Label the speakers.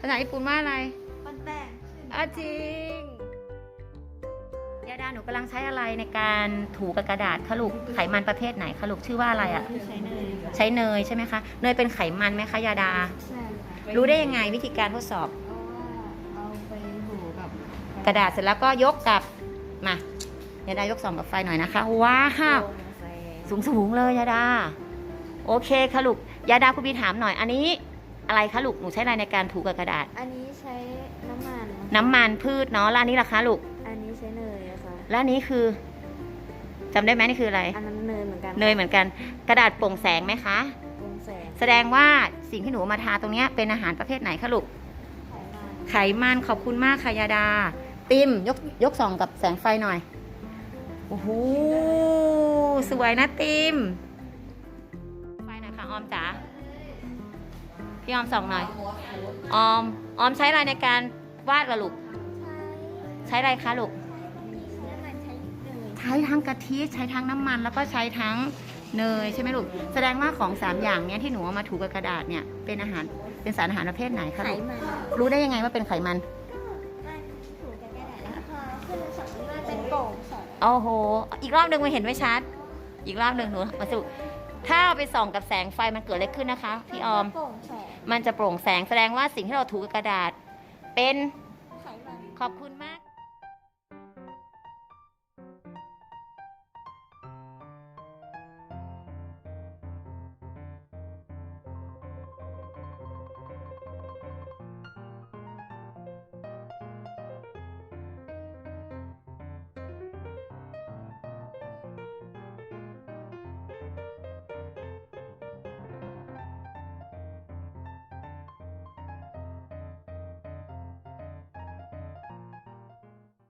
Speaker 1: ภาษาญี่ปุ่นว่าอะไร
Speaker 2: มันแป้ง
Speaker 1: อาจริงยาดาหนูกำลังใช้อะไรในการถูกับกระดาษคะลูกไขมันประเภทไหนคะลูกชื่อว่าอะไรอะ
Speaker 2: ใช้เนย
Speaker 1: ใช้เนยใช่ไหมคะ เนยเป็นไขมันไหมคะยาดา
Speaker 2: ใช่ค่ะ
Speaker 1: รู้ได้ยังไงวิธีการทดสอบ
Speaker 2: เพราะว่าเอาไปหูกับ
Speaker 1: กระดาษเสร็จแล้วก็ยกกับมายาดายกส่องกับไฟหน่อยนะคะว้าวสูงสูงๆเลยยาดา โอเคค่ะลูกยาดาคุณบีถามหน่อยอันนี้ อะไรคะลูก หนูใช้อะไรในการถูกับกระดาษ
Speaker 2: อันนี้ใช้น้ำมัน
Speaker 1: น้ำมันพืชเนาะแล้วอันนี้ล่ะคะลูก
Speaker 2: อันนี้ใช้เนยอะค่ะ
Speaker 1: แล้วอันนี้คือจำได้ไหมนี่คืออะไร
Speaker 2: อันนั้นเนยเหมือนกัน
Speaker 1: เนยเหมือนกัน กระดาษโปร่งแสงไหมคะ
Speaker 2: วงแสง
Speaker 1: แสดงว่าสิ่งที่หนูเอามาทาตรงเนี้ยเป็นอาหารประเภทไหนคะลูก
Speaker 2: ไขมัน
Speaker 1: ไขมันขอบคุณมากค่ะยาดา ติมยกยกส่องกับแสงไฟหน่อย โอ้โห สวยนะติม ไฟหน่อยค่ะออมจ๋า พี่ออมส่องหน่อย ออม ออมใช้อะไรในการวาดล่ะลูก ใช้อะไรคะลูก ใช้ทั้งกะทิใช้ทั้งน้ำมัน แล้วก็ใช้ทั้งเนยใช่ไหมลูก แสดงว่าของสามอย่างเนี้ยที่หนูเอามาถูกับกระดาษเนี่ยเป็นอาหารเป็นสารอาหารประเภทไหนคะ
Speaker 2: ไข
Speaker 1: ลูก
Speaker 2: มัน
Speaker 1: รู้ได้ยังไงว่าเป็นไขมัน
Speaker 2: มัน ถูกกับกระดาษแล้วพอขึ้นมาสองมันเป็นโป่งสอง
Speaker 1: โอ้โห อีกรอบหนึ่งมาเห็นไม่ชัด อีกรอบหนึ่งหนูมาสรุป ถ้าเอาไปส่องกับแสงไฟมันเกิดอะไรขึ้นนะคะ พี่ออม
Speaker 2: โป่งแสง
Speaker 1: มันจะโปร่งแสงแสดงว่าสิ่งที่เราถูกับกระดาษ เป็น
Speaker 2: ไขมัน
Speaker 1: ขอบคุณ